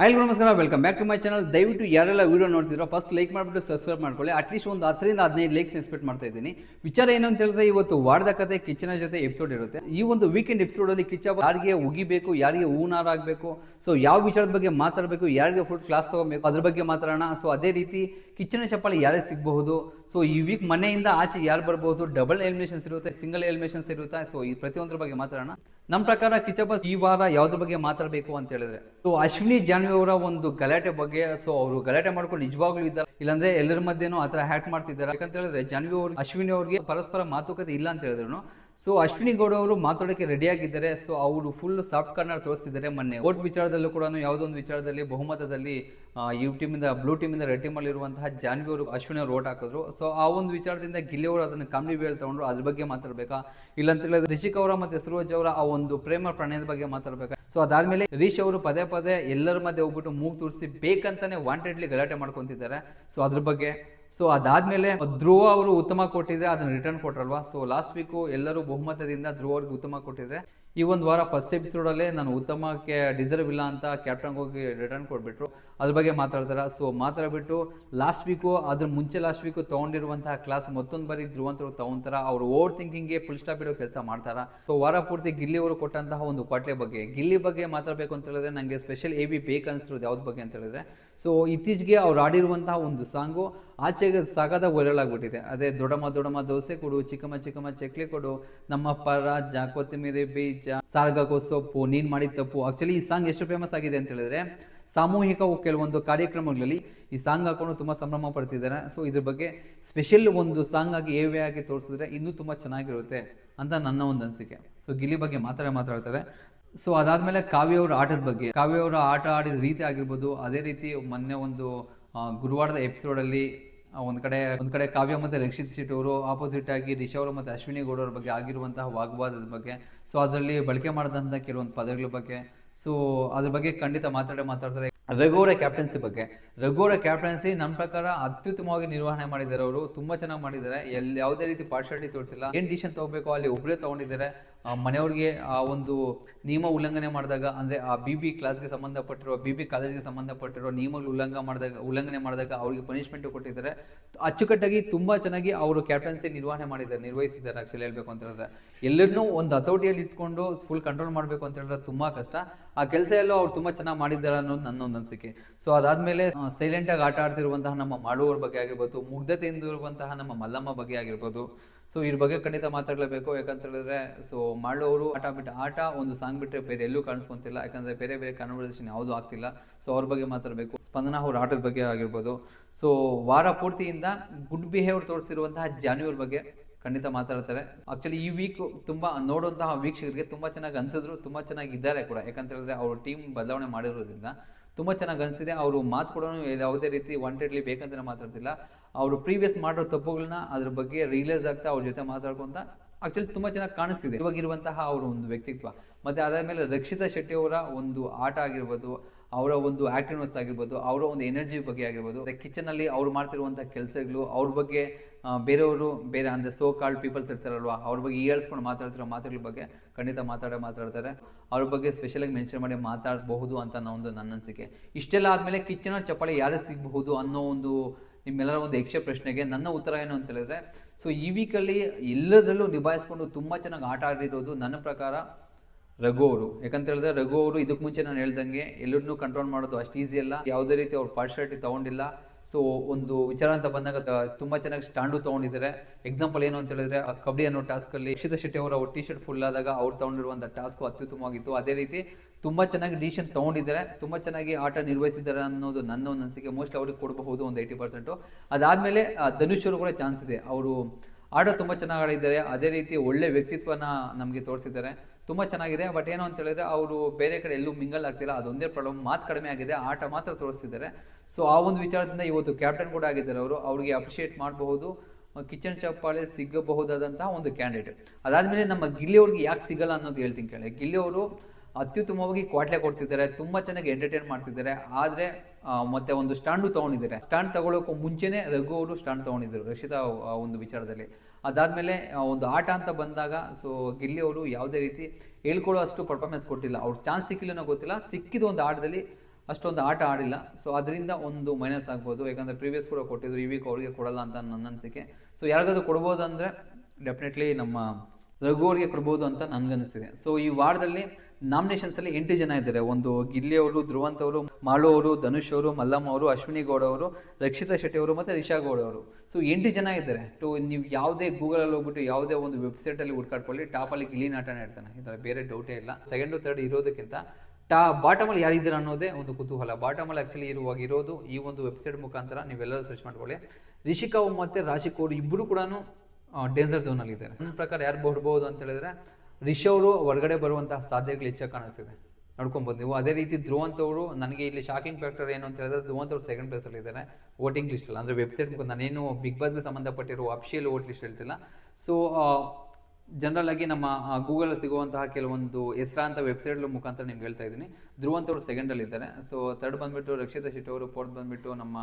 Oil ನಮಸ್ಕಾರ. Welcome back to my channel ದಯವಿಟ್ಟು ಯಾರೆಲ್ಲ ವಿಡಿಯೋ ನೋಡ್ತಿದ್ರೋ ಫಸ್ಟ್ ಲೈಕ್ ಮಾಡಿಬಿಟ್ಟು ಸಬ್ಸ್ಕ್ರೈಬ್ ಮಾಡ್ಕೊಳ್ಳಿ. ಅಟ್ಲೀಸ್ಟ್ ಒಂದು ಹತ್ತರಿಂದ ಹದಿನೈದು ಲೈಕ್ಸ್ ಎಕ್ಸ್ಪೆಕ್ಟ್ ಮಾಡ್ತಾ ಇದ್ದೀನಿ. ವಿಚಾರ ಏನು ಅಂತ ಹೇಳಿದ್ರೆ ಇವತ್ತು ವಾರದ ಕತೆ, ಕಿಚ್ಚನ ಜೊತೆ ಎಪಿಸೋಡ್ ಇರುತ್ತೆ. ಈ ಒಂದು ವೀಕೆಂಡ್ ಎಪಿಸೋಡ್ ಅಲ್ಲಿ ಕಿಚ್ಚ ಯಾರಿಗೆ ಉಗಿಬೇಕು, ಯಾರಿಗೆ ಹೂನಾರ ಆಗಬೇಕು ಸೊ ಯಾವ ವಿಚಾರದ ಬಗ್ಗೆ ಮಾತಾಡಬೇಕು, ಯಾರಿಗೆ ಫುಲ್ ಕ್ಲಾಸ್ ತಗೋಬೇಕು, ಅದ್ರ ಬಗ್ಗೆ ಮಾತಾಡೋಣ. ಸೊ ಅದೇ ರೀತಿ ಕಿಚ್ಚನ ಚಪ್ಪಾಳಿ ಯಾರೇ ಸಿಗಬಹುದು? ಸೊ ಈ ವೀಕ್ ಮನೆಯಿಂದ ಆಚೆ ಯಾರು ಬರ್ಬೋದು? ಡಬಲ್ ಎಲಿಮಿನೇಷನ್ಸ್ ಇರುತ್ತೆ ಸಿಂಗಲ್ ಎಲಿಮಿನೇಷನ್ಸ್ ಇರುತ್ತೆ. ಸೊ ಈ ಪ್ರತಿಯೊಂದ್ರ ಬಗ್ಗೆ ಮಾತಾಡೋಣ. ನಮ್ಮ ಪ್ರಕಾರ ಕಿಚಪಸ್ ಈ ವಾರ ಯಾವ್ದ್ರ ಬಗ್ಗೆ ಮಾತಾಡಬೇಕು ಅಂತ ಹೇಳಿದ್ರೆ. ಸೊ ಅಶ್ವಿನಿ ಜಾನ್ವಿ ಅವರ ಒಂದು ಗಲಾಟೆ ಬಗ್ಗೆ ಸೊ ಅವರು ಗಲಾಟೆ ಮಾಡ್ಕೊಂಡು ನಿಜವಾಗ್ಲೂ ಇದ್ದಾರೆ. ಇಲ್ಲಾಂದ್ರೆ ಎಲ್ಲರ ಮಧ್ಯೆನೂ ಆತರ ಹ್ಯಾಕ್ ಮಾಡ್ತಿದ್ದಾರೆ. ಯಾಕಂತ ಹೇಳಿದ್ರೆ ಜಾನ್ವಿ ಅವ್ರಿಗೆ ಅಶ್ವಿನಿ ಅವ್ರಿಗೆ ಪರಸ್ಪರ ಮಾತುಕತೆ ಇಲ್ಲ ಅಂತ ಹೇಳಿದ್ರು. ಸೊ ಅಶ್ವಿನಿ ಗೌಡ ಅವರು ಮಾತಾಡೋಕೆ ರೆಡಿ ಆಗಿದ್ದಾರೆ. ಸೊ ಅವರು ಫುಲ್ ಸಾಫ್ಟ್ ಕಾರ್ನರ್ ತೋರಿಸ್ತಿದ್ದಾರೆ ಮೊನ್ನೆ. ಓಟ್ ವಿಚಾರದಲ್ಲೂ ಕೂಡ ಯಾವುದೋ ಒಂದು ವಿಚಾರದಲ್ಲಿ, ಬಹುಮತದಲ್ಲಿ ಯು ಟೀಮಿಂದ ಬ್ಲೂ ಟೀಮಿಂದ ರೆಡ್ ಟೀಮಲ್ಲಿ ಇರುವಂತಹ ಜಾನ್ವಿ ಅವರು, ಅಶ್ವಿನಿ ಅವರು ಓಟ್ ಹಾಕಿದ್ರು. ಸೊ ಆ ಒಂದು ವಿಚಾರದಿಂದ ಗಿಲ್ಲಿ ಅವರು ಅದನ್ನು ಕಾಮಿಡಿ ವೇಲ್ ತಗೊಂಡ್ರು. ಅದ್ರ ಬಗ್ಗೆ ಮಾತಾಡ್ಬೇಕಾ? ಇಲ್ಲ ಅಂತ ಹೇಳಿದ್ರೆ ರಿಷಿಕ್ ಅವರ ಮತ್ತೆ ಸುರೋಜ್ ಅವರ ಆ ಒಂದು ಪ್ರೇಮ ಪ್ರಣಯದ ಬಗ್ಗೆ ಮಾತಾಡ್ಬೇಕಾ? ಸೊ ಅದಾದ್ಮೇಲೆ ರೀಶ್ ಅವರು ಪದೇ ಪದೇ ಎಲ್ಲರ ಮಧ್ಯೆ ಹೋಗ್ಬಿಟ್ಟು ಮೂಗ್ ತೋರಿಸಿ ಬೇಕಂತಾನೆ ವಾಂಟೆಡ್ಲಿ ಗಲಾಟೆ ಮಾಡ್ಕೊಂತಿದ್ದಾರೆ. ಸೊ ಅದ್ರ ಬಗ್ಗೆ ಸೊ ಅದಾದ್ಮೇಲೆ ಧ್ರುವ ಅವರು ಉತ್ತಮ ಕೊಟ್ಟಿದ್ರೆ ಅದನ್ನ ರಿಟರ್ನ್ ಕೊಟ್ರಲ್ವಾ? ಸೊ ಲಾಸ್ಟ್ ವೀಕು ಎಲ್ಲರೂ ಬಹುಮತದಿಂದ ಧ್ರುವ ಅವ್ರಿಗೆ ಉತ್ತಮ ಕೊಟ್ಟಿದ್ರೆ ಈ ಒಂದು ವಾರ ಫಸ್ಟ್ ಎಪಿಸೋಡಲ್ಲೇ ನಾನು ಉತ್ತಮಕ್ಕೆ ಡಿಸರ್ವ್ ಇಲ್ಲ ಅಂತ ಕ್ಯಾಪ್ಟನ್ಗೆ ಹೋಗಿ ರಿಟರ್ನ್ ಕೊಟ್ಬಿಟ್ರು. ಅದ್ರ ಬಗ್ಗೆ ಮಾತಾಡ್ತಾರೆ? ಸೊ ಮಾತಾಡ್ಬಿಟ್ಟು ಲಾಸ್ಟ್ ವೀಕು ಅದ್ರ ಮುಂಚೆ ಲಾಸ್ಟ್ ವೀಕು ತೊಗೊಂಡಿರುವಂತಹ ಕ್ಲಾಸ್ ಮತ್ತೊಂದು ಬಾರಿ ಧ್ರುವಂತರು ತಗೊಂತಾರ? ಅವ್ರು ಓವರ್ ಥಿಂಕಿಂಗ್ಗೆ ಫುಲ್ ಸ್ಟಾಪ್ ಇಡೋ ಕೆಲಸ ಮಾಡ್ತಾರ? ಸೊ ವಾರ ಪೂರ್ತಿ ಗಿಲ್ಲಿ ಅವರು ಕೊಟ್ಟಂತಹ ಒಂದು ಕೊಟ್ಟೆ ಬಗ್ಗೆ, ಗಿಲ್ಲಿ ಬಗ್ಗೆ ಮಾತಾಡಬೇಕು ಅಂತ ಹೇಳಿದ್ರೆ ನನಗೆ ಸ್ಪೆಷಲ್ ಎ ಬಿ ಬೇಕು ಅನ್ಸಿರೋದು ಯಾವ್ದು ಬಗ್ಗೆ ಅಂತ ಹೇಳಿದ್ರೆ. ಸೊ ಇತ್ತೀಚೆಗೆ ಅವ್ರು ಆಡಿರುವಂತಹ ಒಂದು ಸಾಂಗು ಆಚೆಗೆ ಸಾಗದ ವೈರಲ್ ಆಗಿಬಿಟ್ಟಿದೆ ಅದೇ ದೊಡಮ್ಮ ದೊಡಮ್ಮ ದೋಸೆ ಕೊಡು, ಚಿಕ್ಕಮ್ಮ ಚಿಕ್ಕಮ್ಮ ಚಕ್ಲಿ ಕೊಡು ನಮ್ಮ ಪರ ಜಾ ಕೊತ್ತಂಬರಿ ಬೀಜ ಸಾರ್ಗಕೋ ಸೊಪ್ಪು ನೀನ್ ಮಾಡಿದ ತಪ್ಪು. ಆಕ್ಚುಲಿ ಈ ಸಾಂಗ್ ಎಷ್ಟು ಫೇಮಸ್ ಆಗಿದೆ ಅಂತ ಹೇಳಿದ್ರೆ ಸಾಮೂಹಿಕ ಕೆಲವೊಂದು ಕಾರ್ಯಕ್ರಮಗಳಲ್ಲಿ ಈ ಸಾಂಗ್ ಹಾಕೊಂಡು ತುಂಬಾ ಸಂಭ್ರಮ ಪಡ್ತಿದ್ದಾರೆ. ಸೊ ಇದ್ರ ಬಗ್ಗೆ ಸ್ಪೆಷಲ್ ಒಂದು ಸಾಂಗ್ ಆಗಿ ಏವೆ ಆಗಿ ತೋರಿಸಿದ್ರೆ ಇನ್ನೂ ತುಂಬಾ ಚೆನ್ನಾಗಿರುತ್ತೆ ಅಂತ ನನ್ನ ಒಂದು ಅನಿಸಿಕೆ. ಸೊ ಗಿಲಿ ಬಗ್ಗೆ ಮಾತ್ರ ಮಾತಾಡ್ತಾರೆ ಸೊ ಅದಾದ್ಮೇಲೆ ಕಾವ್ಯ ಅವರ ಆಟದ ಬಗ್ಗೆ. ಕಾವ್ಯ ಅವರ ಆಟ ಆಡಿದ ರೀತಿ ಆಗಿರ್ಬೋದು, ಅದೇ ರೀತಿ ಮೊನ್ನೆ ಒಂದು ಗುರುವಾರದ ಎಪಿಸೋಡ್ ಅಲ್ಲಿ ಒಂದ್ ಕಡೆ ಒಂದ್ ಕಡೆ ಕಾವ್ಯ ಮತ್ತೆ ರಕ್ಷಿತ್ ಶೆಟ್ಟಿ ಅವರು ಆಪೋಸಿಟ್ ಆಗಿ ರಿಷವ್ ಅವರು ಮತ್ತೆ ಅಶ್ವಿನಿ ಗೌಡ ಅವ್ರ ಬಗ್ಗೆ ಆಗಿರುವಂತಹ ವಾಗ್ವಾದದ ಬಗ್ಗೆ. ಸೊ ಅದರಲ್ಲಿ ಬಳಕೆ ಮಾಡಿದಂತ ಕೆಲವೊಂದು ಪದಗಳ ಬಗ್ಗೆ. ಸೊ ಅದ್ರ ಬಗ್ಗೆ ಖಂಡಿತ ಮಾತಾಡೇ ಮಾತಾಡ್ತಾರೆ. ರಘುವರ ಕ್ಯಾಪ್ಟನ್ಸಿ ಬಗ್ಗೆ. ರಘುವರ ಕ್ಯಾಪ್ಟನ್ಸಿ ನನ್ನ ಪ್ರಕಾರ ಅತ್ಯುತ್ತಮವಾಗಿ ನಿರ್ವಹಣೆ ಮಾಡಿದ್ದಾರೆ ಅವರು. ತುಂಬಾ ಚೆನ್ನಾಗಿ ಮಾಡಿದ್ದಾರೆ. ಎಲ್ಲಿ, ಯಾವುದೇ ರೀತಿ ಪಾರ್ಶಾಲಿಟಿ ತೋರಿಸಿಲ್ಲ. ಏನ್ ಡಿಸಿಷನ್ ತಗೋಬೇಕು? ಅಲ್ಲಿ ಒಬ್ಬರೇ ತಗೊಂಡಿದ್ದಾರೆ. ಮನೆಯವ್ರಿಗೆ ಆ ಒಂದು ನಿಯಮ ಉಲ್ಲಂಘನೆ ಮಾಡಿದಾಗ, ಅಂದ್ರೆ ಆ ಬಿ ಬಿ ಕ್ಲಾಸ್ಗೆ ಸಂಬಂಧಪಟ್ಟಿರೋ ಬಿ ಬಿ ಕಾಲೇಜ್ಗೆ ಸಂಬಂಧಪಟ್ಟಿರೋ ನಿಯಮಗಳು ಉಲ್ಲಂಘ ಮಾಡಿದಾಗ, ಉಲ್ಲಂಘನೆ ಮಾಡಿದಾಗ ಅವರಿಗೆ ಪನಿಷ್ಮೆಂಟ್ ಕೊಟ್ಟಿದ್ದಾರೆ. ಅಚ್ಚುಕಟ್ಟಾಗಿ ತುಂಬಾ ಚೆನ್ನಾಗಿ ಅವರು ಕ್ಯಾಪ್ಟನ್ಸಿ ನಿರ್ವಹಣೆ ಮಾಡಿದ್ದಾರೆ, ನಿರ್ವಹಿಸಿದ್ದಾರೆ ಆ್ಯಕ್ಚುಲಿ ಹೇಳಬೇಕು ಅಂತ ಹೇಳಿದ್ರೆ. ಎಲ್ಲರನ್ನೂ ಒಂದು ಹತೋಟಿಯಲ್ಲಿ ಇಟ್ಕೊಂಡು ಫುಲ್ ಕಂಟ್ರೋಲ್ ಮಾಡಬೇಕು ಅಂತ ಹೇಳಿದ್ರೆ ತುಂಬಾ ಕಷ್ಟ. ಆ ಕೆಲಸ ಎಲ್ಲೋ ಅವ್ರು ತುಂಬಾ ಚೆನ್ನಾಗಿ ಮಾಡಿದ್ದಾರೆ ಅನ್ನೋದು ನನ್ನ ಒಂದು ಅನಿಸಿಕೆ. ಸೊ ಅದಾದಮೇಲೆ ಸೈಲೆಂಟ್ ಆಗಿ ಆಟ ಆಡ್ತಿರುವಂತಹ ನಮ್ಮ ಮಾಡುವವ್ರ ಬಗ್ಗೆ ಆಗಿರ್ಬೋದು ಮುಗ್ಧತೆಯಿಂದ ಇರುವಂತಹ ನಮ್ಮ ಮಲ್ಲಮ್ಮ ಬಗ್ಗೆ ಆಗಿರ್ಬೋದು ಸೊ ಇದ್ರ ಬಗ್ಗೆ ಖಂಡಿತ ಮಾತಾಡಲೇಬೇಕು. ಯಾಕಂತ ಹೇಳಿದ್ರೆ ಸೊ ಮಾಡೋರು ಆಟ ಬಿಟ್ಟು ಆಟ ಒಂದು ಸಾಂಗ್ ಬಿಟ್ಟರೆ ಬೇರೆ ಎಲ್ಲೂ ಕಾಣಿಸ್ಕೊಂತಿಲ್ಲ. ಯಾಕಂದ್ರೆ ಬೇರೆ ಬೇರೆ ಕನ್ವರ್ಸೇಷನ್ ಯಾವುದೂ ಆಗ್ತಿಲ್ಲ. ಸೊ ಅವ್ರ ಬಗ್ಗೆ ಮಾತಾಡಬೇಕು. ಸ್ಪಂದನ ಅವ್ರ ಆಟದ ಬಗ್ಗೆ ಆಗಿರ್ಬೋದು. ಸೊ ವಾರ ಪೂರ್ತಿಯಿಂದ ಗುಡ್ ಬಿಹೇವಿಯರ್ ತೋರಿಸಿರುವಂತಹ ಜಾನುವರ್ ಬಗ್ಗೆ ಖಂಡಿತ ಮಾತಾಡ್ತಾರೆ. ಆಕ್ಚುಲಿ ಈ ವೀಕ್ ತುಂಬಾ ನೋಡುವಂತಹ ವೀಕ್ಷಕರಿಗೆ ತುಂಬಾ ಚೆನ್ನಾಗಿ ಅನ್ಸಿದ್ರು. ತುಂಬಾ ಚೆನ್ನಾಗಿ ಇದ್ದಾರೆ ಕೂಡ. ಯಾಕಂತ ಹೇಳಿದ್ರೆ, ಅವ್ರ ಟೀಮ್ ಬದಲಾವಣೆ ಮಾಡಿರೋದ್ರಿಂದ ತುಂಬಾ ಚೆನ್ನಾಗಿ ಅನ್ಸಿದೆ. ಅವರು ಮಾತು ಕೂಡ ಯಾವುದೇ ರೀತಿ ವಾಂಟೆಡ್ಲಿ ಬೇಕಂತ ಮಾತಾಡ್ತಿಲ್ಲ. ಅವರು ಪ್ರೀವಿಯಸ್ ಮಾಡಿರೋ ತಪ್ಪುಗಳನ್ನ ಅದ್ರ ಬಗ್ಗೆ ರಿಯಲೈಸ್ ಆಗ್ತಾ ಅವ್ರ ಜೊತೆ ಮಾತಾಡ್ಕೊಂತ ಆಕ್ಚುಲಿ ತುಂಬಾ ಚೆನ್ನಾಗಿ ಕಾಣಿಸ್ತಿದೆ. ಇವಾಗಿರುವಂತಹ ಅವರ ಒಂದು ವ್ಯಕ್ತಿತ್ವ. ಮತ್ತೆ ಅದಾದ್ಮೇಲೆ ರಕ್ಷಿತಾ ಶೆಟ್ಟಿ ಅವರ ಒಂದು ಆಟ ಆಗಿರ್ಬೋದು, ಅವರ ಒಂದು ಆಕ್ಟಿವ್ನೆಸ್ ಆಗಿರ್ಬೋದು, ಅವರ ಒಂದು ಎನರ್ಜಿ ಬಗ್ಗೆ ಆಗಿರ್ಬೋದು ಕಿಚನ್ ಅಲ್ಲಿ ಅವ್ರು ಮಾಡ್ತಿರುವಂತಹ ಕೆಲಸಗಳು, ಅವ್ರ ಬಗ್ಗೆ ಬೇರೆಯವರು, ಬೇರೆ ಅಂದ್ರೆ ಸೋ ಕಾಲ್ಡ್ ಪೀಪಲ್ಸ್ ಇರ್ತಾರಲ್ವಾ, ಅವ್ರ ಬಗ್ಗೆ ಈಳ್ಸ್ಕೊಂಡು ಮಾತಾಡ್ತಿರೋ ಮಾತುಗಳ ಬಗ್ಗೆ ಖಂಡಿತ ಮಾತಾಡೇ ಮಾತಾಡ್ತಾರೆ. ಅವ್ರ ಬಗ್ಗೆ ಸ್ಪೆಷಲ್ ಆಗಿ ಮೆನ್ಷನ್ ಮಾಡಿ ಮಾತಾಡಬಹುದು ಅಂತ ಒಂದು ನನ್ನ ಅನಿಸಿಕೆ. ಇಷ್ಟೆಲ್ಲ ಆದ್ಮೇಲೆ ಕಿಚನ್ ಚಪ್ಪಾಳೆ ಯಾರು ಸಿಗಬಹುದು ಅನ್ನೋ ಒಂದು ನಿಮ್ಮೆಲ್ಲರ ಒಂದು ಯಕ್ಷ ಪ್ರಶ್ನೆಗೆ ನನ್ನ ಉತ್ತರ ಏನು ಅಂತ ಹೇಳಿದ್ರೆ ಸೊ ಈ ವೀಕಲ್ಲಿ ಎಲ್ಲದರಲ್ಲೂ ನಿಭಾಯಿಸ್ಕೊಂಡು ತುಂಬಾ ಚೆನ್ನಾಗಿ ಆಟ ಆಡಿರೋದು ನನ್ನ ಪ್ರಕಾರ ರಘು ಅವರು. ಯಾಕಂತ ಹೇಳಿದ್ರೆ ರಘು ಅವರು ಇದಕ್ಕೆ ಮುಂಚೆ ನಾನು ಹೇಳ್ದಂಗೆ ಎಲ್ಲರನ್ನೂ ಕಂಟ್ರೋಲ್ ಮಾಡೋದು ಅಷ್ಟು ಈಸಿ ಅಲ್ಲ. ಯಾವುದೇ ರೀತಿ ಅವ್ರು ಪಾರ್ಶಾಲಿಟಿ ತಗೊಂಡಿಲ್ಲ. ಸೊ ಒಂದು ವಿಚಾರ ಅಂತ ಬಂದಾಗ ತುಂಬಾ ಚೆನ್ನಾಗಿ ಸ್ಟ್ಯಾಂಡು ತಗೊಂಡಿದ್ದಾರೆ. ಎಕ್ಸಾಂಪಲ್ ಏನು ಅಂತ ಹೇಳಿದ್ರೆ ಕಬಡ್ಡಿ ಅನ್ನೋ ಟಾಸ್ಕ್ ಅಲ್ಲಿ ರಕ್ಷಿತಾ ಶೆಟ್ಟಿ ಅವರ ಟಿ ಶರ್ಟ್ ಫುಲ್ ಆದಾಗ ಅವ್ರು ತಗೊಂಡಿರುವಂತ ಟಾಸ್ಕ್ ಅತ್ಯುತ್ತಮವಾಗಿತ್ತು. ಅದೇ ರೀತಿ ತುಂಬಾ ಚೆನ್ನಾಗಿ ಡಿಸಿಷನ್ ತಗೊಂಡಿದ್ದಾರೆ. ತುಂಬಾ ಚೆನ್ನಾಗಿ ಆಟ ನಿರ್ವಹಿಸಿದ್ದಾರೆ ಅನ್ನೋದು ನನ್ನ ಒಂದು ಅನಿಸಿಕೆ. ಮೋಸ್ಟ್ ಅವ್ರಿಗೆ ಕೊಡಬಹುದು ಒಂದು ಏಯ್ಟಿ ಪರ್ಸೆಂಟ್ ಅದಾದ್ಮೇಲೆ ಧನುಷ್ ಅವರು ಕೂಡ ಚಾನ್ಸ್ ಇದೆ. ಅವರು ಆಟ ತುಂಬಾ ಚೆನ್ನಾಗಿ ಆಡಿದ್ದಾರೆ. ಅದೇ ರೀತಿ ಒಳ್ಳೆ ವ್ಯಕ್ತಿತ್ವನ ನಮಗೆ ತೋರಿಸಿದ್ದಾರೆ. ತುಂಬಾ ಚೆನ್ನಾಗಿದೆ. ಬಟ್ ಏನು ಅಂತ ಹೇಳಿದ್ರೆ ಅವರು ಬೇರೆ ಕಡೆ ಎಲ್ಲೂ ಮಿಂಗಲ್ ಆಗ್ತಿಲ್ಲ. ಅದೊಂದೇ ಪ್ರಾಬ್ಲಮ್ ಮಾತು ಕಡಿಮೆ ಆಗಿದೆ. ಆಟ ಮಾತ್ರ ತೋರಿಸ್ತಿದ್ದಾರೆ. ಸೊ ಆ ಒಂದು ವಿಚಾರದಿಂದ ಇವತ್ತು ಕ್ಯಾಪ್ಟನ್ ಕೂಡ ಆಗಿದ್ದಾರೆ ಅವರು. ಅವ್ರಿಗೆ ಅಪ್ರಿಷಿಯೇಟ್ ಮಾಡಬಹುದು. ಕಿಚನ್ ಚಪ್ಪಾಳೆ ಸಿಗಬಹುದಾದಂತಹ ಒಂದು ಕ್ಯಾಂಡಿಡೇಟ್ ಅದಾದಮೇಲೆ ನಮ್ಮ ಗಿಲ್ಲಿ ಅವ್ರಿಗೆ ಯಾಕೆ ಸಿಗಲ್ಲ ಅನ್ನೋದು ಹೇಳ್ತೀನಿ ಕೇಳಿ. ಗಿಲ್ಲಿ ಅವರು ಅತ್ಯುತ್ತಮವಾಗಿ ಕ್ವಾಟ್ಲೆ ಕೊಡ್ತಿದ್ದಾರೆ. ತುಂಬ ಚೆನ್ನಾಗಿ ಎಂಟರ್ಟೈನ್ ಮಾಡ್ತಿದ್ದಾರೆ. ಆದ್ರೆ ಮತ್ತೆ ಒಂದು ಸ್ಟ್ಯಾಂಡು ತಗೊಂಡಿದ್ದಾರೆ. ಸ್ಟ್ಯಾಂಡ್ ತಗೊಳ್ಳೋಕೆ ಮುಂಚೆನೆ ರಘು ಅವರು ಸ್ಟ್ಯಾಂಡ್ ತಗೊಂಡಿದ್ರು ರಕ್ಷಿತಾ ಒಂದು ವಿಚಾರದಲ್ಲಿ. ಅದಾದ್ಮೇಲೆ ಒಂದು ಆಟ ಅಂತ ಬಂದಾಗ ಸೊ ಗಿಲ್ಲಿ ಅವರು ಯಾವುದೇ ರೀತಿ ಹೇಳ್ಕೊಳ್ಳೋ ಅಷ್ಟು ಪರ್ಫಾರ್ಮೆನ್ಸ್ ಕೊಟ್ಟಿಲ್ಲ. ಅವ್ರು ಚಾನ್ಸ್ ಸಿಕ್ಕಿಲ್ಲ ಗೊತ್ತಿಲ್ಲ. ಸಿಕ್ಕಿದ ಒಂದು ಆಟದಲ್ಲಿ ಅಷ್ಟೊಂದು ಆಟ ಆಡಿಲ್ಲ. ಸೊ ಅದರಿಂದ ಒಂದು ಮೈನಸ್ ಆಗ್ಬೋದು. ಯಾಕಂದರೆ ಪ್ರೀವಿಯಸ್ ಕೂಡ ಕೊಟ್ಟಿದ್ರು. ಈ ವೀಕ್ ಅವ್ರಿಗೆ ಕೊಡಲ್ಲ ಅಂತ ನನ್ನ ಅನಿಸಿಕೆ. ಸೊ ಯಾರಿಗಾದ್ರೂ ಕೊಡ್ಬೋದು ಅಂದರೆ ಡೆಫಿನೆಟ್ಲಿ ನಮ್ಮ ರಘು ಅವರಿಗೆ ಕೊಡ್ಬೋದು ಅಂತ ನನ್ಗನ್ನಿಸ್ತಿದೆ. ಸೊ ಈ ವಾರದಲ್ಲಿ ನಾಮಿನೇಷನ್ಸ್ ಅಲ್ಲಿ ಎಂಟು ಜನ ಇದ್ದಾರೆ. ಒಂದು ಗಿಲ್ಲಿ ಅವರು, ಧ್ರುವಂತ್ ಅವರು, ಮಾಳು ಅವರು, ಧನುಷ್ ಅವರು, ಮಲ್ಲಮ್ಮ ಅವರು, ಅಶ್ವಿನಿ ಗೌಡ ಅವರು, ರಕ್ಷಿತಾ ಶೆಟ್ಟಿ ಅವರು ಮತ್ತೆ ರಿಷಾ ಗೌಡ ಅವರು. ಸೊ ಎಂಟು ಜನ ಇದ್ದಾರೆ. ಟು ನೀವು ಯಾವುದೇ ಗೂಗಲಲ್ಲಿ ಹೋಗ್ಬಿಟ್ಟು ಯಾವುದೇ ಒಂದು ವೆಬ್ಸೈಟಲ್ಲಿ ಹುಡ್ಕಾಡ್ಕೊಳ್ಳಿ. ಟಾಪಲ್ಲಿ ಗಿಲ್ಲಿ ನಾಟನ ಇರ್ತಾನೆ. ಇದರ ಬೇರೆ ಡೌಟೇ ಇಲ್ಲ. ಸೆಕೆಂಡು ಥರ್ಡ್ ಇರೋದಕ್ಕಿಂತ ಟಾ ಬಾಟಮಲ್ಲಿ ಯಾರಿದ್ದೀರ ಅನ್ನೋದೇ ಒಂದು ಕುತೂಹಲ. ಬಾಟಮಲ್ಲಿ ಆ್ಯಕ್ಚುಲಿ ಇರುವಾಗ ಇರೋದು ಈ ಒಂದು ವೆಬ್ಸೈಟ್ ಮುಖಾಂತರ ನೀವೆಲ್ಲರೂ ಸರ್ಚ್ ಮಾಡ್ಕೊಳ್ಳಿ. ರಿಷಿಕಾ ಮತ್ತು ರಾಶಿಕ್ ಅವರು ಇಬ್ಬರು ಕೂಡ ಡೇಂಜರ್ ಝೋನಲ್ಲಿ ಇದ್ದಾರೆ. ನನ್ನ ಪ್ರಕಾರ ಯಾರು ಬರ್ಬೋದು ಅಂತ ಹೇಳಿದ್ರೆ, ರಿಷವ್ರು ಹೊರಗಡೆ ಬರುವಂತಹ ಸಾಧ್ಯತೆಗಳು ಹೆಚ್ಚಾಗಿ ಕಾಣಿಸ್ತಿದೆ. ನೋಡ್ಕೊಬೋದು ನೀವು. ಅದೇ ರೀತಿ ಧ್ರುವಂತ್ ಅವರು, ನನಗೆ ಇಲ್ಲಿ ಶಾಕಿಂಗ್ ಫ್ಯಾಕ್ಟರ್ ಏನು ಅಂತ ಹೇಳಿದ್ರೆ, ಧ್ರುವಂತ್ ಅವರು ಸೆಕೆಂಡ್ ಪ್ಲೇಸಲ್ಲಿ ಇದ್ದಾರೆ ವೋಟಿಂಗ್ ಲಿಸ್ಟಲ್ಲಿ ಅಂದರೆ ವೆಬ್ಸೈಟ್ ನಾನೇನು ಬಿಗ್ ಬಾಸ್ಗೆ ಸಂಬಂಧಪಟ್ಟಿರೋ ಅಫಿಷಿಯಲ್ ವೋಟ್ ಲಿಸ್ಟ್ ಹೇಳ್ತಿಲ್ಲ. ಸೊ ಜನರಲ್ ಆಗಿ ನಮ್ಮ ಗೂಗಲ್ ಸಿಗುವಂತಹ ಕೆಲವೊಂದು ಹೆಸರಾಂತ ವೆಬ್ಸೈಟ್ ಮುಖಾಂತರ ನಿಮ್ಗೆ ಹೇಳ್ತಾ ಇದ್ದೀನಿ. ಧ್ರುವಂತ್ ಅವರು ಸೆಕೆಂಡಲ್ಲಿ ಇದ್ದಾರೆ. ಸೊ ತರ್ಡ್ ಬಂದ್ಬಿಟ್ಟು ರಕ್ಷಿತಾ ಶೆಟ್ಟಿ ಅವರು ಫೋರ್ತ್ ಬಂದ್ಬಿಟ್ಟು ನಮ್ಮ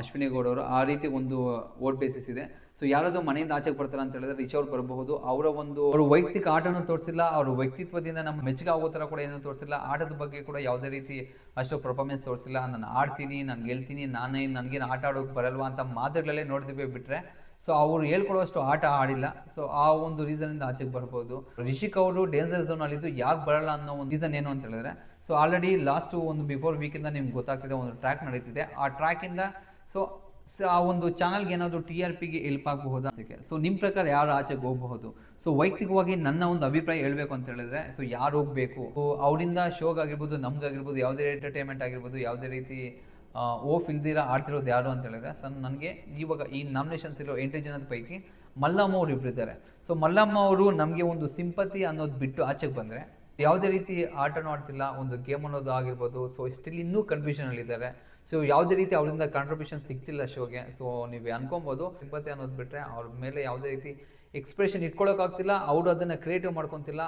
ಅಶ್ವಿನಿ ಗೌಡ ಅವರು ಆ ರೀತಿ ಒಂದು ವೋಟ್ ಬೇಸಿಸ್ ಇದೆ. ಸೊ ಯಾರಾದ್ರೂ ಮನೆಯಿಂದ ಆಚೆಗೆ ಬರ್ತಾರೆ ಅಂತ ಹೇಳಿದ್ರೆ ರಿಚ್ ಅವ್ರು ಬರಬಹುದು. ಅವರ ಒಂದು ಅವರು ವೈಯಕ್ತಿಕ ಆಟವನ್ನು ತೋರಿಸಿಲ್ಲ, ಅವ್ರ ವ್ಯಕ್ತಿತ್ವದಿಂದ ನಮ್ಮ ಮೆಚ್ಚುಗೆ ಆಗೋ ಥರ ಕೂಡ ಏನೂ ತೋರಿಸಿಲ್ಲ. ಆಟದ ಬಗ್ಗೆ ಕೂಡ ಯಾವುದೇ ರೀತಿ ಅಷ್ಟು ಪರ್ಫಾರ್ಮೆನ್ಸ್ ತೋರಿಸಿಲ್ಲ. ನಾನು ಆಡ್ತೀನಿ, ನಾನು ಗೆಲ್ತೀನಿ, ನಾನೇ, ನನಗೇನು ಆಟ ಆಡೋಕೆ ಬರಲ್ವಾ ಅಂತ ಮಾತುಗಳಲ್ಲೇ ನೋಡಿದ್ವಿ ಬಿಟ್ರೆ ಸೊ ಅವರು ಹೇಳ್ಕೊಳ್ಳೋಷ್ಟು ಆಟ ಆಡಿಲ್ಲ. ಸೊ ಆ ಒಂದು ರೀಸನ್ ಇಂದ ಆಚೆಗೆ ಬರ್ಬೋದು. ರಿಷಿಕ್ ಅವರು ಡೇಂಜರ್ ಝೋನ್ ಅಲ್ಲಿದ್ದು ಯಾಕೆ ಬರಲ್ಲ ಅನ್ನೋ ಒಂದು ರೀಸನ್ ಏನು ಅಂತ ಹೇಳಿದ್ರೆ ಸೊ ಆಲ್ರೆಡಿ ಲಾಸ್ಟ್ ಒಂದು ಬಿಫೋರ್ ವೀಕಿಂದ ನಿಮ್ಗೆ ಗೊತ್ತಾಗ್ತಿದೆ, ಒಂದು ಟ್ರ್ಯಾಕ್ ನಡೀತಿದೆ. ಆ ಟ್ರ್ಯಾಕಿಂದ ಸೊ, ಆ ಒಂದು ಚಾನಲ್ಗೆ ಏನಾದರೂ ಟಿ ಆರ್ ಪಿಗೆ ಹೆಲ್ಪ್ ಆಗಬಹುದಾ ಅನ್ಸಿಕೆ. ಸೊ ನಿಮ್ಮ ಪ್ರಕಾರ ಯಾರು ಆಚೆಗೆ ಹೋಗಬಹುದು? ಸೊ ವೈಯಕ್ತಿಕವಾಗಿ ನನ್ನ ಒಂದು ಅಭಿಪ್ರಾಯ ಹೇಳಬೇಕು ಅಂತ ಹೇಳಿದ್ರೆ ಸೊ ಯಾರು ಹೋಗಬೇಕು? ಅವರಿಂದ ಶೋಗಾಗಿರ್ಬೋದು ನಮ್ಗಾಗಿರ್ಬೋದು ಯಾವುದೇ ಎಂಟರ್ಟೈನ್ಮೆಂಟ್ ಆಗಿರ್ಬೋದು, ಯಾವುದೇ ರೀತಿ ಓಫ್ ಇಲ್ದಿರ ಆಡ್ತಿರೋದು ಯಾರು ಅಂತ ಹೇಳಿದ್ರೆ, ಸರ್, ನನಗೆ ಇವಾಗ ಈ ನಾಮಿನೇಷನ್ಸ್ ಇರೋ ಎಂಟು ಜನದ ಪೈಕಿ ಮಲ್ಲಮ್ಮ ಅವರು ಇಬ್ಬರಿದ್ದಾರೆ ಸೊ ಮಲ್ಲಮ್ಮ ಅವರು ನಮಗೆ ಒಂದು ಸಿಂಪತಿ ಅನ್ನೋದು ಬಿಟ್ಟು ಆಚೆಗೆ ಬಂದರೆ, ಯಾವುದೇ ರೀತಿ ಆಟನೂ ಆಡ್ತಿಲ್ಲ, ಒಂದು ಗೇಮ್ ಅನ್ನೋದು ಆಗಿರ್ಬೋದು ಸೊ ಸ್ಟಿಲ್ ಇನ್ನೂ ಕನ್ಫ್ಯೂಷನ್ ಇದ್ದಾರೆ. ಸೊ ಯಾವುದೇ ರೀತಿ ಅವರಿಂದ ಕಾಂಟ್ರಿಬ್ಯೂಷನ್ ಸಿಗ್ತಿಲ್ಲ ಶೋಗೆ ಸೊ ನೀವು ಅನ್ಕೊಬೋದು. ಸಿಂಪತಿ ಅನ್ನೋದು ಬಿಟ್ಟರೆ ಅವ್ರ ಮೇಲೆ ಯಾವುದೇ ರೀತಿ ಎಕ್ಸ್ಪ್ರೆಷನ್ ಇಟ್ಕೊಳ್ಳೋಕ್ಕಾಗ್ತಿಲ್ಲ ಅವರು ಅದನ್ನು ಕ್ರಿಯೇಟಿವ್ ಮಾಡ್ಕೊತಿಲ್ಲ.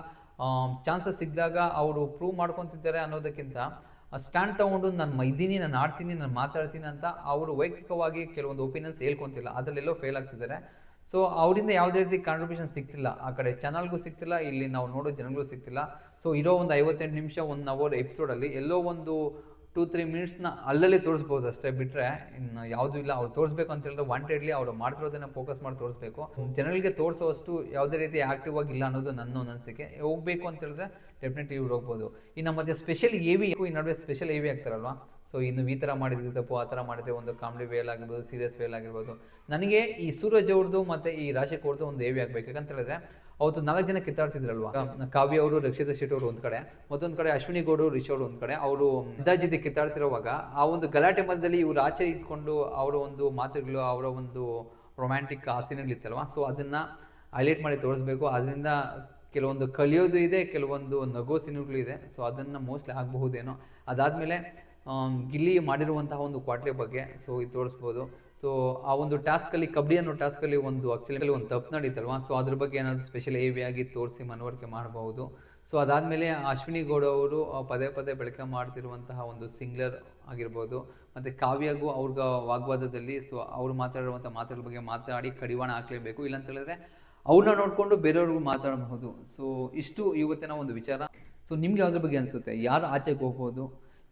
ಚಾನ್ಸಸ್ ಸಿಕ್ಕಿದಾಗ ಅವರು ಪ್ರೂವ್ ಮಾಡ್ಕೊತಿದ್ದಾರೆ ಅನ್ನೋದಕ್ಕಿಂತ ಸ್ಟ್ಯಾಂಡ್ ತಗೊಂಡು ನಾನು ಇದ್ದೀನಿ ನಾನು ಆಡ್ತೀನಿ, ನಾನು ಮಾತಾಡ್ತೀನಿ ಅಂತ ಅವರು ವೈಯಕ್ತಿಕವಾಗಿ ಕೆಲವೊಂದು ಒಪಿನಿಯನ್ಸ್ ಹೇಳ್ಕೊತಿಲ್ಲ. ಅದರಲ್ಲೆಲ್ಲೋ ಫೇಲ್ ಆಗ್ತಿದ್ದಾರೆ ಸೊ ಅವರಿಂದ ಯಾವುದೇ ರೀತಿ ಕಾಂಟ್ರಿಬ್ಯೂಷನ್ ಸಿಗ್ತಿಲ್ಲ. ಆ ಕಡೆ ಚಾನಲ್ಗೂ ಸಿಗ್ತಿಲ್ಲ, ಇಲ್ಲಿ ನಾವು ನೋಡೋ ಜನಗಳಿಗೂ ಸಿಗ್ತಿಲ್ಲ. ಸೊ ಇರೋ ಒಂದು ಐವತ್ತೆಂಟು ನಿಮಿಷ ಒನ್ ಅವರ್ ಎಪಿಸೋಡಲ್ಲಿ ಎಲ್ಲೋ ಒಂದು ಟೂ ತ್ರೀ ಮಿನಿಟ್ಸ್ನ ಅಲ್ಲಲ್ಲಿ ತೋರಿಸ್ಬೋದು ಅಷ್ಟೇ ಬಿಟ್ಟರೆ ಇನ್ನು ಯಾವುದೂ ಇಲ್ಲ. ಅವ್ರು ತೋರಿಸ್ಬೇಕು ಅಂತ ಹೇಳಿದ್ರೆ ವಾಂಟೆಡ್ಲಿ ಅವ್ರು ಮಾಡ್ತಿರೋದನ್ನ ಫೋಕಸ್ ಮಾಡಿ ತೋರಿಸ್ಬೇಕು. ಜನಗಳಿಗೆ ತೋರಿಸೋಷ್ಟು ಯಾವುದೇ ರೀತಿ ಆಕ್ಟಿವ್ ಆಗಿಲ್ಲ ಅನ್ನೋದು ನನ್ನ ಅನಿಸಿಕೆ. ಹೋಗ್ಬೇಕು ಅಂತ ಹೇಳಿದ್ರೆ ಡೆಫಿನೆಟ್ಲಿ ಇವ್ರು ಹೋಗ್ಬೋದು. ಇನ್ನು ಮತ್ತೆ ಸ್ಪೆಷಲ್ ಎ ವಿ ಈ ನಡುವೆ ಸ್ಪೆಷಲ್ ಎ ವಿ ಆಗ್ತಾರಲ್ವಾ? ಸೊ ಇನ್ನು ಈ ಥರ ಮಾಡಿದ್ರೆ ತಪ್ಪು, ಆ ಥರ ಮಾಡಿದ್ರೆ ಒಂದು ಕಾಮಿಡಿ ವೇಲ್ ಆಗಿರ್ಬೋದು ಸೀರಿಯಸ್ ವೇಲ್ ಆಗಿರ್ಬೋದು. ನನಗೆ ಈ ಸೂರಜ್ ಅವ್ರದ್ದು ಮತ್ತು ಈ ರಾಶಿಕ್ ಅವ್ರದ್ದು ಒಂದು ಎ ವಿ ಆಗಬೇಕು ಯಾಕಂತ ಹೇಳಿದ್ರೆ, ಅವತ್ತು ನಾಲ್ಕು ಜನ ಕಿತ್ತಾಡ್ತಿದ್ರಲ್ವಾ? ಕಾವ್ಯ ಅವರು, ರಕ್ಷಿತಾ ಶೆಟ್ಟಿ ಅವರು ಒಂದು ಕಡೆ, ಮತ್ತೊಂದು ಕಡೆ ಅಶ್ವಿನಿ ಗೌಡರು ರಿಷ್ ಅವರು ಒಂದು ಕಡೆ, ಅವರು ಇದ್ದಾಜಿದ್ದೆ ಕಿತ್ತಾಡ್ತಿರುವಾಗ ಆ ಒಂದು ಗಲಾಟೆ ಮಧ್ಯದಲ್ಲಿ ಇವರು ಆಚೆ ಇದ್ಕೊಂಡು ಅವರ ಒಂದು ಮಾತುಗಳು, ಅವರ ಒಂದು ರೊಮ್ಯಾಂಟಿಕ್ ಆ ಇತ್ತಲ್ವ ಸೊ ಅದನ್ನು ಹೈಲೈಟ್ ಮಾಡಿ ತೋರಿಸ್ಬೇಕು. ಅದರಿಂದ ಕೆಲವೊಂದು ಕಲಿಯೋದು ಇದೆ, ಕೆಲವೊಂದು ನಗೋ ಸಿನಿಮಾಗಳು ಇದೆ. ಸೊ ಅದನ್ನು ಮೋಸ್ಟ್ಲಿ ಆಗಬಹುದೇನೋ. ಅದಾದಮೇಲೆ ಗಿಲ್ಲಿ ಮಾಡಿರುವಂತಹ ಒಂದು ಕ್ವಾಟ್ಲೆ ಬಗ್ಗೆ ಸೊ ಇದು ತೋರಿಸ್ಬೋದು. ಸೊ ಆ ಒಂದು ಟಾಸ್ಕಲ್ಲಿ ಕಬಡ್ಡಿ ಅನ್ನೋ ಟಾಸ್ಕಲ್ಲಿ ಒಂದು ಆಕ್ಚುಲಿ ಒಂದು ತಪ್ಪು ನಡೀತಲ್ವಾ? ಸೊ ಅದ್ರ ಬಗ್ಗೆ ಏನಾದರೂ ಸ್ಪೆಷಲ್ ಏವಿ ಆಗಿ ತೋರಿಸಿ ಮನವರಿಕೆ ಮಾಡಬಹುದು. ಸೊ ಅದಾದಮೇಲೆ ಅಶ್ವಿನಿ ಗೌಡ ಅವರು ಪದೇ ಪದೇ ಬಳಕೆ ಮಾಡ್ತಿರುವಂತಹ ಒಂದು ಸಿಂಗ್ಲರ್ ಆಗಿರ್ಬೋದು. ಮತ್ತು ಕಾವ್ಯಗೂ ಅವ್ರಿಗೆ ವಾಗ್ವಾದದಲ್ಲಿ ಸೊ ಅವ್ರು ಮಾತಾಡಿರುವಂಥ ಮಾತುಗಳ ಬಗ್ಗೆ ಮಾತಾಡಿ ಕಡಿವಾಣ ಹಾಕ್ಲೇಬೇಕು. ಇಲ್ಲಂತ ಹೇಳಿದ್ರೆ ಅವ್ರನ್ನ ನೋಡಿಕೊಂಡು ಬೇರೆಯವ್ರಿಗೂ ಮಾತಾಡಬಹುದು. ಸೊ ಇಷ್ಟು ಇವತ್ತಿನ ಒಂದು ವಿಚಾರ. ಸೊ ನಿಮ್ಗೆ ಯಾವ್ದ್ರ ಬಗ್ಗೆ ಅನಿಸುತ್ತೆ? ಯಾರು ಆಚೆಗೆ ಹೋಗ್ಬೋದು?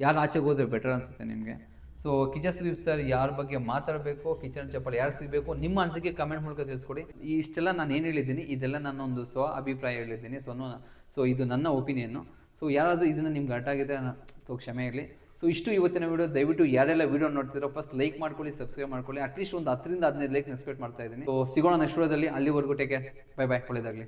ಯಾರು ಆಚೆಗೆ ಹೋದ್ರೆ ಬೆಟರ್ ಅನಿಸುತ್ತೆ ನಿಮಗೆ? ಸೊ ಕಿಚನ್ ಸುದೀಪ್ ಸರ್ ಯಾರ ಬಗ್ಗೆ ಮಾತಾಡಬೇಕು? ಕಿಚನ್ ಚಪ್ಪಲ್ ಯಾರು ಸಿಗಬೇಕು? ನಿಮ್ಮ ಅನಿಸಿಕೆ ಕಮೆಂಟ್ ಮೂಲಕ ತಿಳಿಸ್ಕೊಡಿ. ಈ ಇಷ್ಟೆಲ್ಲ ನಾನು ಏನು ಹೇಳಿದ್ದೀನಿ, ಇದೆಲ್ಲ ನನ್ನ ಒಂದು ಸ್ವ ಅಭಿಪ್ರಾಯ ಹೇಳಿದ್ದೀನಿ. ಸೊ ಸೊ ಇದು ನನ್ನ ಒಪಿನಿಯನ್ನು ಸೊ ಯಾರಾದರೂ ಇದನ್ನು ನಿಮ್ಗೆ ಅಟ್ಟಾಗಿದ್ರೆ ಆಗಿದೆ ಸೊ ಕ್ಷಮೆ ಇರಲಿ. ಸೊ ಇಷ್ಟು ಇವತ್ತಿನ ವಿಡಿಯೋ ದಯವಿಟ್ಟು ಯಾರೆಲ್ಲ ವಿಡಿಯೋ ನೋಡ್ತಿರೋ ಫಸ್ಟ್ ಲೈಕ್ ಮಾಡ್ಕೊಳ್ಳಿ ಸಬ್ಸ್ಕ್ರೈಬ್ ಮಾಡ್ಕೊಳ್ಳಿ. ಅಟ್ಲೀಸ್ಟ್ ಒಂದು ಹತ್ತರಿಂದ ಹದಿನೈದು ಲೈಕ್ ಎಕ್ಸ್ಪೆಕ್ಟ್ ಮಾಡ್ತಾ ಇದ್ದೀನಿ. ಸೊ ಸಿಗೋಣ ನೆಕ್ಸ್ಟ್ ವಿಡಿಯೋದಲ್ಲಿ ಅಲ್ಲಿವರೆಗೂ ಟೇಕೆ ಬೈ ಬೈ ಒಳ್ಳೆಯದಾಗಲಿ